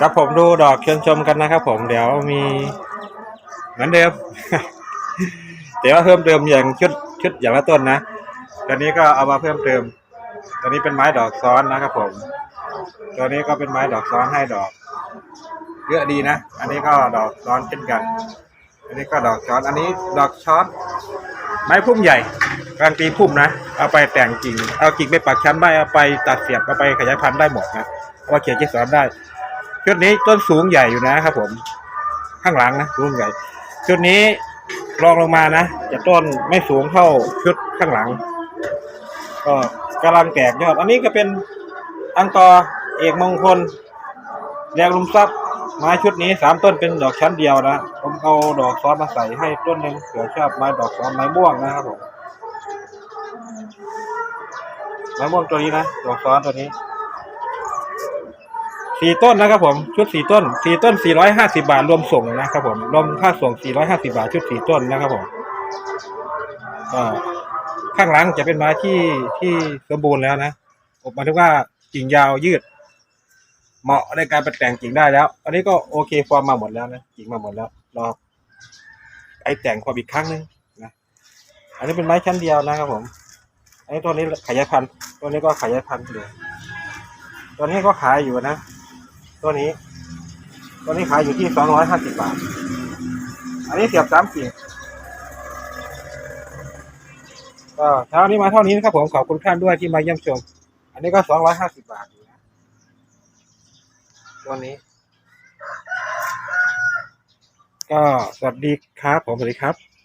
ครับผมดูดอกเชิญชมกันนะครับผมเดี๋ยวมีเหมือนเดิม แต่ว่าเพิ่มเติมอย่างชุดชุดอย่างละต้นนะตอนนี้ก็เอามาเพิ่มเติมตัวนี้เป็นไม้ดอกซ้อนนะครับผมตัวนี้ก็เป็นไม้ดอกซ้อนให้ดอก เยอะดีนะ อันนี้ก็ดอกซ้อนเช่นกัน อันนี้ก็ดอกช้อน อันนี้ดอกช้อน ไม้พุ่มใหญ่กลางตีพุ่มนะ เอาไปแต่งกิ่ง เอากิ่งไปปักชั้นได้ เอาไปตัดเสียบ เอาไปขยายพันธุ์ได้หมดนะเอามาเขียนเกสรได้ ชุดนี้ต้นสูงใหญ่อยู่นะครับผม ข้างหลังนะสูงใหญ่ ชุดนี้รองลงมานะ จะต้นไม่สูงเท่าชุดข้างหลัง ก็กำลังแตกยอด อันนี้ก็เป็นอังกอร์เอกมงคลแดงลุมทรัพย์ ไม้ชุดนี้สามต้นเป็นดอกชั้นเดียวนะ ผมเอาดอกซ้อนมาใส่ให้ต้นหนึ่งเผื่อชอบไม้ดอกซ้อนไม้ม่วงนะครับผมไม้ม่วงตัวนี้นะดอกซ้อนตัวนี้สี่ต้นนะครับผมชุดสี่ต้นสี่ต้นสี่ร้อยห้าสิบาทรวมส่งนะครับผมรวมค่าส่งสี่ร้อยห้าสิบาทชุดสี่ต้นนะครับผมข้างหลังจะเป็นไม้ที่ที่สมบูรณ์แล้วนะผมหมายถึงว่ากิ่งยาวยืด เหมาะในการไปแต่งกิ่งได้แล้ว อันนี้ก็โอเคฟอร์มมาหมดแล้วนะกิ่งมาหมดแล้วรอไอแต่งความอีกครั้งหนึงนะอันนี้เป็นไม้ชั้นเดียวนะครับผมอันนี้ตัวนี้ขยายพันธุ์ตัวนี้ก็ขยายพันธุ์อยู่ตัวนี้ก็ขายอยู่นะ ตัวนี้ ตัวนี้ขายอยู่ที่สองร้อยห้าสิบบาท อันนี้เสียบสามกิ่งก็เช้านี้มาเท่านี้นะครับผมขอบคุณท่านด้วยที่มาเยี่ยมชม อันนี้ก็สองร้อยห้าสิบบาทอยู่ วันนี้ ก็สวัสดีครับผมสวัสดีครับ